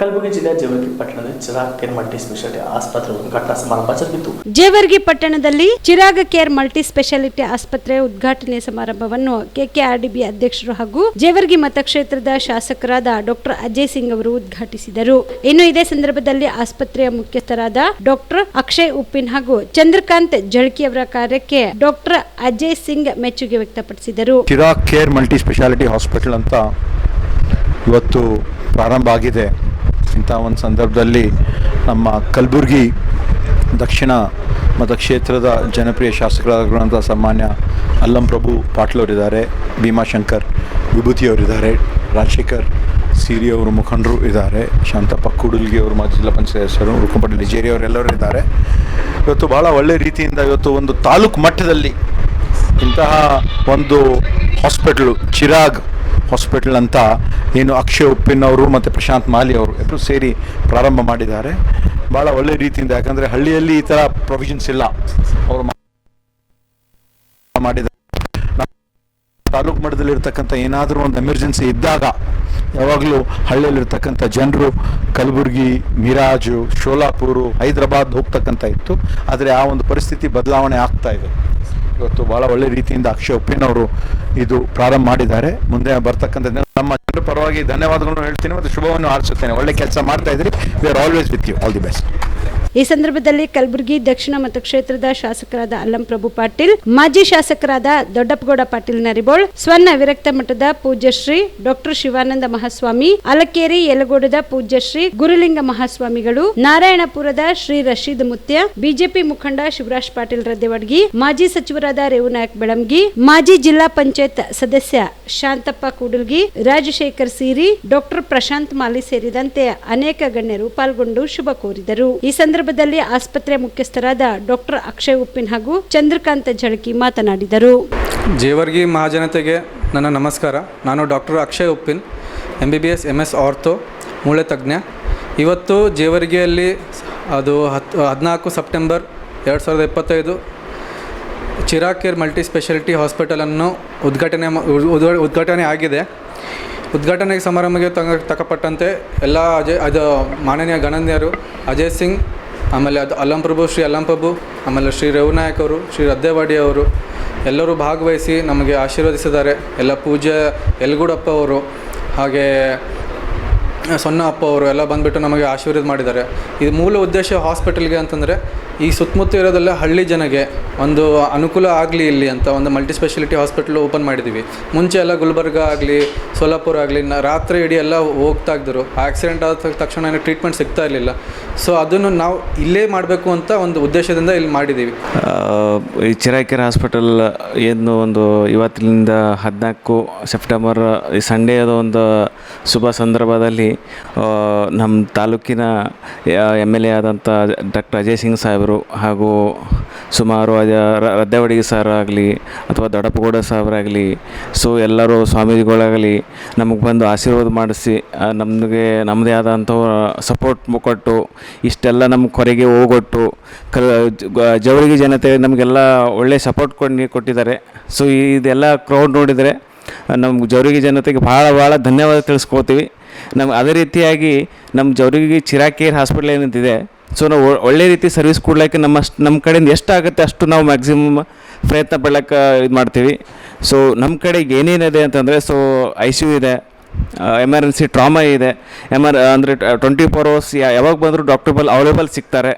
ಕಲಬುರಗಿ ಜಿಲ್ಲೆಯ ಜೇವರ್ಗಿ ಪಟ್ಟಣದ Chirag care multi speciality ಆಸ್ಪತ್ರೆ ಉದ್ಘಾಟನಾ ಸಮಾರಂಭ ಜರುಗಿತು. ಜೇವರ್ಗಿ ಪಟ್ಟಣದಲ್ಲಿ ಚಿರಾಗ ಕೇರ್ ಮಲ್ಟಿ ಸ್ಪೆಷಾಲಿಟಿ ಆಸ್ಪತ್ರೆ ಉದ್ಘಾಟನೆ ಸಮಾರಂಭವನ್ನು ಕೆಕೆಆರ್ಡಿಬಿ ಅಧ್ಯಕ್ಷರು ಹಾಗೂ ಜೇವರ್ಗಿ ಮತಕ್ಷೇತ್ರದ ಶಾಸಕರಾದ ಡಾಕ್ಟರ್ ಅಜಯ್ ಸಿಂಗ್ ಅವರು ಉದ್ಘಾಟಿಸಿದರು. ಇನ್ನು ಇದೇ ಸಂದರ್ಭದಲ್ಲಿ ಆಸ್ಪತ್ರೆಯ ಮುಖ್ಯಸ್ಥರಾದ ಡಾಕ್ಟರ್ ಅಕ್ಷಯ್ ಉಪ್ಪಿನ್ ಹಾಗೂ ಚಂದ್ರಕಾಂತ್ ಜಳಕಿ ಅವರ ಕಾರ್ಯಕ್ಕೆ ಡಾಕ್ಟರ್ ಅಜಯ್ ಸಿಂಗ್ ಮೆಚ್ಚುಗೆ ವ್ಯಕ್ತಪಡಿಸಿದರು. Chirag care multi speciality hospital ಅಂತ ಇವತ್ತು ಪ್ರಾರಂಭ ಆಗಿದೆ. ಇಂಥ ಒಂದು ಸಂದರ್ಭದಲ್ಲಿ ನಮ್ಮ ಕಲಬುರಗಿ ದಕ್ಷಿಣ ಮತಕ್ಷೇತ್ರದ ಜನಪ್ರಿಯ ಶಾಸಕರಾಗಿರುವಂಥ ಸಾಮಾನ್ಯ ಅಲ್ಲಂ ಪ್ರಭು ಪಾಟೀಲ್ ಅವರಿದ್ದಾರೆ ಭೀಮಾಶಂಕರ್ ವಿಭೂತಿಯವರಿದ್ದಾರೆ, ರಾಜಶೇಖರ್ ಸಿರಿ ಅವರು ಮುಖಂಡರು ಇದ್ದಾರೆ, ಶಾಂತಪ್ಪ ಕೂಡಲ್ಗಿ ಅವರು ಮಾಜಿ ಜಿಲ್ಲಾ ಪಂಚಾಯತ್ ಸದಸ್ಯರು ಲಿಜೇರಿ ಅವರೆಲ್ಲರೂ ಇದ್ದಾರೆ. ಇವತ್ತು ಭಾಳ ಒಳ್ಳೆ ರೀತಿಯಿಂದ ಇವತ್ತು ಒಂದು ತಾಲೂಕು ಮಟ್ಟದಲ್ಲಿ ಇಂತಹ ಒಂದು ಹಾಸ್ಪಿಟ್ಲು, ಚಿರಾಗ್ ಹಾಸ್ಪಿಟಲ್ ಅಂತ ಏನು ಅಕ್ಷಯ್ ಉಪ್ಪಿನ್ ಅವರು ಮತ್ತು ಪ್ರಶಾಂತ್ ಮಾಲಿ ಅವರು ಇಬ್ಬರು ಸೇರಿ ಪ್ರಾರಂಭ ಮಾಡಿದ್ದಾರೆ. ಭಾಳ ಒಳ್ಳೆ ರೀತಿಯಿಂದ, ಯಾಕಂದರೆ ಹಳ್ಳಿಯಲ್ಲಿ ಈ ಥರ ಪ್ರೊವಿಷನ್ಸ್ ಇಲ್ಲ. ಅವರು ಮಾಡಿದ್ದಾರೆ. ತಾಲೂಕು ಮಟ್ಟದಲ್ಲಿರ್ತಕ್ಕಂಥ ಏನಾದರೂ ಒಂದು ಎಮರ್ಜೆನ್ಸಿ ಇದ್ದಾಗ ಯಾವಾಗಲೂ ಹಳ್ಳಿಯಲ್ಲಿರ್ತಕ್ಕಂಥ ಜನರು, ಕಲಬುರಗಿ, ಮಿರಾಜು, ಶೋಲಾಪುರು, ಹೈದರಾಬಾದ್ ಹೋಗ್ತಕ್ಕಂಥ ಇತ್ತು. ಆದರೆ ಆ ಒಂದು ಪರಿಸ್ಥಿತಿ ಬದಲಾವಣೆ ಆಗ್ತಾ ಇದೆ. ಇವತ್ತು ಭಾಳ ಒಳ್ಳೆ ರೀತಿಯಿಂದ ಅಕ್ಷಯ ಉಪ್ಪಿನವರು ಇದು ಪ್ರಾರಂಭ ಮಾಡಿದ್ದಾರೆ. ಮುಂದೆ ಬರ್ತಕ್ಕಂಥ ನಮ್ಮ ಜನರ ಪರವಾಗಿ ಧನ್ಯವಾದಗಳನ್ನು ಹೇಳ್ತೀನಿ ಮತ್ತು ಶುಭವನ್ನು ಹಾರಿಸುತ್ತೇನೆ. ಒಳ್ಳೆ ಕೆಲಸ ಮಾಡ್ತಾ ಇದ್ರಿ. We are always with you all the best ಈ ಸಂದರ್ಭದಲ್ಲಿ ಕಲಬುರಗಿ ದಕ್ಷಿಣ ಮತಕ್ಷೇತ್ರದ ಶಾಸಕರಾದ ಅಲ್ಲಂ ಪ್ರಭು ಪಾಟೀಲ್, ಮಾಜಿ ಶಾಸಕರಾದ ದೊಡ್ಡಪ್ಪಗೌಡ ಪಾಟೀಲ್ ನರಿಬೋಳ್, ಸ್ವರ್ಣ ವಿರಕ್ತ ಮಠದ ಪೂಜ್ಯಶ್ರೀ ಡಾಕ್ಟರ್ ಶಿವಾನಂದ ಮಹಾಸ್ವಾಮಿ, ಅಲಕೇರಿ ಯಲಗೋಡದ ಪೂಜ್ಯಶ್ರೀ ಗುರುಲಿಂಗ ಮಹಾಸ್ವಾಮಿಗಳು, ನಾರಾಯಣಪುರದ ಶ್ರೀ ರಶೀದ್ ಮುತ್ಯ, ಬಿಜೆಪಿ ಮುಖಂಡ ಶಿವರಾಜ್ ಪಾಟೀಲ್ ರದ್ದೆವಡ್ಗಿ, ಮಾಜಿ ಸಚಿವರಾದ ರೇವುನಾಯಕ್ ಬೆಳಂಗಿ, ಮಾಜಿ ಜಿಲ್ಲಾ ಪಂಚಾಯತ್ ಸದಸ್ಯ ಶಾಂತಪ್ಪ ಕೂಡಲ್ಗಿ, ರಾಜಶೇಖರ್ ಸೀರಿ, ಡಾಕ್ಟರ್ ಪ್ರಶಾಂತ್ ಮಾಲಿ ಸೇರಿದಂತೆ ಅನೇಕ ಗಣ್ಯರು ಪಾಲ್ಗೊಂಡು ಶುಭ ಕೋರಿದರು. ಈ ಸಂದರ್ಭದಲ್ಲಿ ಆಸ್ಪತ್ರೆ ಮುಖ್ಯಸ್ಥರಾದ ಡಾಕ್ಟರ್ ಅಕ್ಷಯ್ ಉಪ್ಪಿನ್ ಹಾಗೂ ಚಂದ್ರಕಾಂತ ಝಳಕಿ ಮಾತನಾಡಿದರು. ಜೇವರ್ಗಿ ಮಹಾಜನತೆಗೆ ನನ್ನ ನಮಸ್ಕಾರ. ನಾನು doctor Akshay Uppin M B B S M S ortho ಮೂಳೆ ತಜ್ಞ. ಇವತ್ತು ಜೇವರ್ಗಿಯಲ್ಲಿ ಅದು ಹತ್ತು ಹದಿನಾಲ್ಕು ಸೆಪ್ಟೆಂಬರ್ ಎರಡು ಸಾವಿರದ ಇಪ್ಪತ್ತೈದು ಚಿರಾಗ್ ಕೇರ್ ಮಲ್ಟಿ ಸ್ಪೆಷಾಲಿಟಿ ಹಾಸ್ಪಿಟಲನ್ನು ಉದ್ಘಾಟನೆ ಉದ್ಘಾಟನೆ ಆಗಿದೆ. ಉದ್ಘಾಟನೆ ಸಮಾರಂಭಕ್ಕೆ ತಕ್ಕಪಟ್ಟಂತೆ ಎಲ್ಲ ಅಜಯ್, ಅದು ಮಾನನೀಯ ಗಣನೀಯರು ಅಜಯ್ ಸಿಂಗ್ ಆಮೇಲೆ ಅದು ಅಲ್ಲಂ ಪ್ರಭು, ಶ್ರೀ ಅಲ್ಲಂ ಪ್ರಭು, ಆಮೇಲೆ ಶ್ರೀ ರಘುನಾಯಕ್ ಶ್ರೀ ರದ್ದೇವಾಡಿ ಅವರು, ಎಲ್ಲರೂ ಭಾಗವಹಿಸಿ ನಮಗೆ ಆಶೀರ್ವದಿಸಿದ್ದಾರೆ. ಎಲ್ಲ ಪೂಜೆ ಎಲ್ಗೂಡಪ್ಪ ಅವರು, ಹಾಗೆ ಸೊನ್ನ ಅಪ್ಪ ಅವರು ಎಲ್ಲ ಬಂದುಬಿಟ್ಟು ನಮಗೆ ಆಶೀರ್ವಾದ ಮಾಡಿದ್ದಾರೆ. ಇದು ಮೂಲ ಉದ್ದೇಶ ಹಾಸ್ಪಿಟಲ್ಗೆ ಅಂತಂದರೆ, ಈ ಸುತ್ತಮುತ್ತ ಇರೋದೆಲ್ಲ ಹಳ್ಳಿ ಜನಗೆ ಒಂದು ಅನುಕೂಲ ಆಗಲಿ ಇಲ್ಲಿ ಅಂತ ಒಂದು ಮಲ್ಟಿ ಸ್ಪೆಷಾಲಿಟಿ ಹಾಸ್ಪಿಟಲ್ ಓಪನ್ ಮಾಡಿದ್ದೀವಿ. ಮುಂಚೆ ಎಲ್ಲ ಗುಲ್ಬರ್ಗ ಆಗಲಿ ಸೋಲಾಪುರ ಆಗಲಿ ರಾತ್ರಿ ಇಡೀ ಎಲ್ಲ ಹೋಗ್ತಾ ಇದ್ದರು. ಆಕ್ಸಿಡೆಂಟ್ ಆದ ತಕ್ಷಣ ಟ್ರೀಟ್ಮೆಂಟ್ ಸಿಗ್ತಾ ಇರಲಿಲ್ಲ. ಸೊ ಅದನ್ನು ನಾವು ಇಲ್ಲೇ ಮಾಡಬೇಕು ಅಂತ ಒಂದು ಉದ್ದೇಶದಿಂದ ಇಲ್ಲಿ ಮಾಡಿದ್ದೀವಿ. ಈ ಚಿರಾಕೆರೆ ಹಾಸ್ಪಿಟಲ್ ಏನು ಒಂದು ಇವತ್ತಿನಿಂದ ಹದಿನಾಲ್ಕು ಸೆಪ್ಟೆಂಬರ್ ಈ ಸಂಡೇದ ಒಂದು ಶುಭ ಸಂದರ್ಭದಲ್ಲಿ ನಮ್ಮ ತಾಲೂಕಿನ ಎಂ ಎಲ್ ಎ ಆದಂಥ ಡಾಕ್ಟರ್ ಅಜಯ್ ಸಿಂಗ್ ಸಾಹೇಬರು ಹಾಗೂ ಸುಮಾರು ರದ್ದೆವಡಿಗೆ ಸರ್ ಆಗಲಿ, ಅಥವಾ ದೊಡ್ಡಪ್ಪಗೌಡ ಸಾಹೇಬರಾಗಲಿ, ಸೊ ಎಲ್ಲರೂ ಸ್ವಾಮೀಜಿಗಳಾಗಲಿ ನಮಗೆ ಬಂದು ಆಶೀರ್ವಾದ ಮಾಡಿಸಿ ನಮಗೆ ನಮ್ಮದೇ ಆದಂಥ ಸಪೋರ್ಟ್ ಕೊಟ್ಟು, ಇಷ್ಟೆಲ್ಲ ನಮ್ಮ ಕೊರೆಗೆ ಹೋಗೊಟ್ಟು, ಕ ಜವಳಿಗೆ ಜನತೆ ನಮಗೆಲ್ಲ ಒಳ್ಳೆ ಸಪೋರ್ಟ್ ಕೊಂಡು ಕೊಟ್ಟಿದ್ದಾರೆ. ಸೊ ಇದೆಲ್ಲ ಕ್ರೌಡ್ ನೋಡಿದರೆ ನಮ್ಮ ಜವರಿಗೆ ಜನತೆಗೆ ಭಾಳ ಭಾಳ ಧನ್ಯವಾದ ತಿಳಿಸ್ಕೋತೀವಿ. ನಮ್ಗೆ ಅದೇ ರೀತಿಯಾಗಿ ನಮ್ಮ ಜವರಿಗೆ ಚಿರಾಕೇರ್ ಹಾಸ್ಪಿಟ್ಲ್ ಏನಂತಿದೆ ಸೊ ನಾವು ಒಳ್ಳೆ ರೀತಿ ಸರ್ವಿಸ್ ಕೊಡ್ಲಿಕ್ಕೆ ನಮ್ಮ ನಮ್ಮ ಕಡೆಯಿಂದ ಎಷ್ಟಾಗುತ್ತೆ ಅಷ್ಟು ನಾವು ಮ್ಯಾಕ್ಸಿಮಮ್ ಪ್ರಯತ್ನ ಪಡ್ಲಿಕ್ಕೆ ಇದು ಮಾಡ್ತೀವಿ. ಸೊ ನಮ್ಮ ಕಡೆಗೆ ಏನೇನಿದೆ ಅಂತಂದರೆ ಸೊ ಐ ಸಿ ಯು ಇದೆ ಎಮರ್ಜೆನ್ಸಿ ಟ್ರಾಮಾ ಇದೆ ಎಮರ್ ಅಂದರೆ ಟ್ವೆಂಟಿ ಫೋರ್ ಅವರ್ಸ್ ಯಾವಾಗ ಬಂದರೂ ಡಾಕ್ಟರ್ ಬಲ್ ಅವೈಲೇಬಲ್ ಸಿಗ್ತಾರೆ.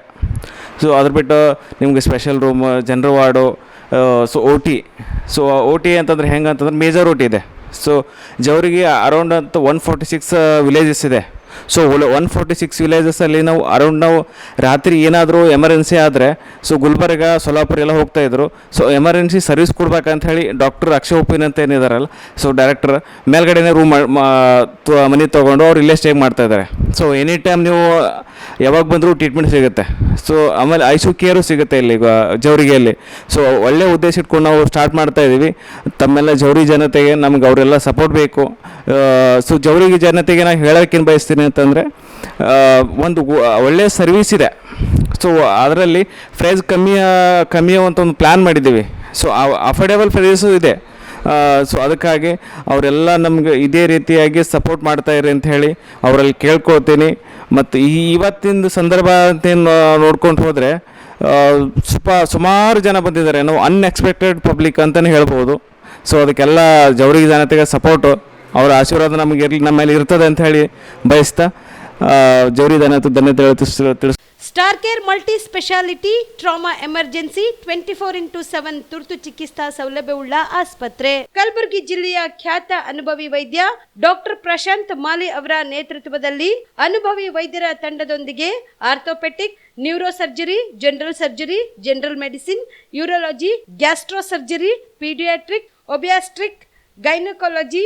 ಸೊ ಅದ್ರ ಬಿಟ್ಟು ನಿಮಗೆ special room general ward so O T so O T ಅಂತಂದ್ರೆ ಹೆಂಗೆ ಅಂತಂದ್ರೆ ಮೇಜರ್ ಓ ಟಿ ಇದೆ. ಸೊ ಜವರಿಗೆ ಅರೌಂಡ್ ಅಂತ ಒನ್ ಫೋರ್ಟಿ ಸಿಕ್ಸ್ ವಿಲೇಜಸ್ ಇದೆ. ಸೊ ಒನ್ ಫೋರ್ಟಿ ಸಿಕ್ಸ್ ವಿಲೇಜಸ್ಸಲ್ಲಿ ನಾವು ಅರೌಂಡ್ ನಾವು ರಾತ್ರಿ ಏನಾದರೂ ಎಮರ್ಜೆನ್ಸಿ ಆದರೆ ಸೊ ಗುಲ್ಬರ್ಗ, ಸೊಲಾಪುರ ಎಲ್ಲ ಹೋಗ್ತಾ ಇದ್ರು. ಸೊ ಎಮರ್ಜೆನ್ಸಿ ಸರ್ವಿಸ್ ಕೊಡ್ಬೇಕಂತ ಹೇಳಿ ಡಾಕ್ಟರ್ ಅಕ್ಷಯ್ ಉಪ್ಪಿನ್ ಅಂತ ಏನಿದಾರಲ್ಲ ಸೊ ಡೈರೆಕ್ಟರ್ ಮೇಲ್ಗಡೆನೇ ರೂಮ್ ಮನೆ ತೊಗೊಂಡು ಅವ್ರು ಇಲ್ಲೇ ಸ್ಟೇ ಮಾಡ್ತಾ ಇದ್ದಾರೆ ಸೊ ಎನಿ ಟೈಮ್ ನೀವು ಯಾವಾಗ ಬಂದರೂ ಟ್ರೀಟ್ಮೆಂಟ್ ಸಿಗುತ್ತೆ. ಸೊ ಆಮೇಲೆ ಐ ಸಿ ಕೇರು ಸಿಗುತ್ತೆ ಇಲ್ಲಿ ಜವರಿಗೆಯಲ್ಲಿ. ಸೊ ಒಳ್ಳೆ ಉದ್ದೇಶ ಇಟ್ಕೊಂಡು ನಾವು ಸ್ಟಾರ್ಟ್ ಮಾಡ್ತಾ ಇದ್ದೀವಿ ತಮ್ಮೆಲ್ಲ ಜವರಿ ಜನತೆಗೆ ನಮ್ಗೆ ಅವರೆಲ್ಲ ಸಪೋರ್ಟ್ ಬೇಕು. ಸೊ ಜವರಿಗೆ ಜನತೆಗೆ ನಾನು ಹೇಳೋಕ್ಕೇನು ಬಯಸ್ತೀನಿ ಅಂತಂದರೆ ಒಂದು ಒಳ್ಳೆಯ ಸರ್ವಿಸ್ ಇದೆ. ಸೊ ಅದರಲ್ಲಿ ಪ್ರೈಸ್ ಕಮ್ಮಿ ಕಮ್ಮಿ ಅಂತ ಒಂದು ಪ್ಲ್ಯಾನ್ ಮಾಡಿದ್ದೀವಿ. ಸೊ ಅಫೋರ್ಡೆಬಲ್ ಪ್ರೈಸು ಇದೆ. ಸೊ ಅದಕ್ಕಾಗಿ ಅವರೆಲ್ಲ ನಮಗೆ ಇದೇ ರೀತಿಯಾಗಿ ಸಪೋರ್ಟ್ ಮಾಡ್ತಾ ಅಂತ ಹೇಳಿ ಅವರಲ್ಲಿ ಕೇಳ್ಕೊಳ್ತೀನಿ. ಮತ್ತು ಈ ಇವತ್ತಿನ ಸಂದರ್ಭ ಅಂತ ನೋಡ್ಕೊಂಡು ಹೋದರೆ ಸ್ವಲ್ಪ ಸುಮಾರು ಜನ ಬಂದಿದ್ದಾರೆ. ನಾವು ಅನ್ಎಕ್ಸ್ಪೆಕ್ಟೆಡ್ ಪಬ್ಲಿಕ್ ಅಂತಲೇ ಹೇಳ್ಬೋದು. ಸೊ ಅದಕ್ಕೆಲ್ಲ ಜವರಿಗೆ ಜನತೆಗೆ ಸಪೋರ್ಟು ಅವರ ಆಶೀರ್ವಾದ ನಮಗೆ ಇರಲಿ ನಮ್ಮ ಮೇಲೆ ಇರ್ತದೆ ಅಂತ ಹೇಳಿ ಬಯಸ್ತಾ ಆ, ಜವರಿ ಧನ್ಯತೆ star care multi speciality trauma emergency twenty four into seven ತುರ್ತು ಚಿಕಿತ್ಸಾ ಸೌಲಭ್ಯವುಳ್ಳ ಆಸ್ಪತ್ರೆ. ಕಲಬುರಗಿ ಜಿಲ್ಲೆಯ ಖ್ಯಾತ ಅನುಭವಿ ವೈದ್ಯ ಡಾಕ್ಟರ್ ಪ್ರಶಾಂತ್ ಮಾಲಿ ಅವರ ನೇತೃತ್ವದಲ್ಲಿ ಅನುಭವಿ ವೈದ್ಯರ ತಂಡದೊಂದಿಗೆ orthopaedic neuro surgery general surgery general medicine urology gastro surgery paediatric obstetric gynaecology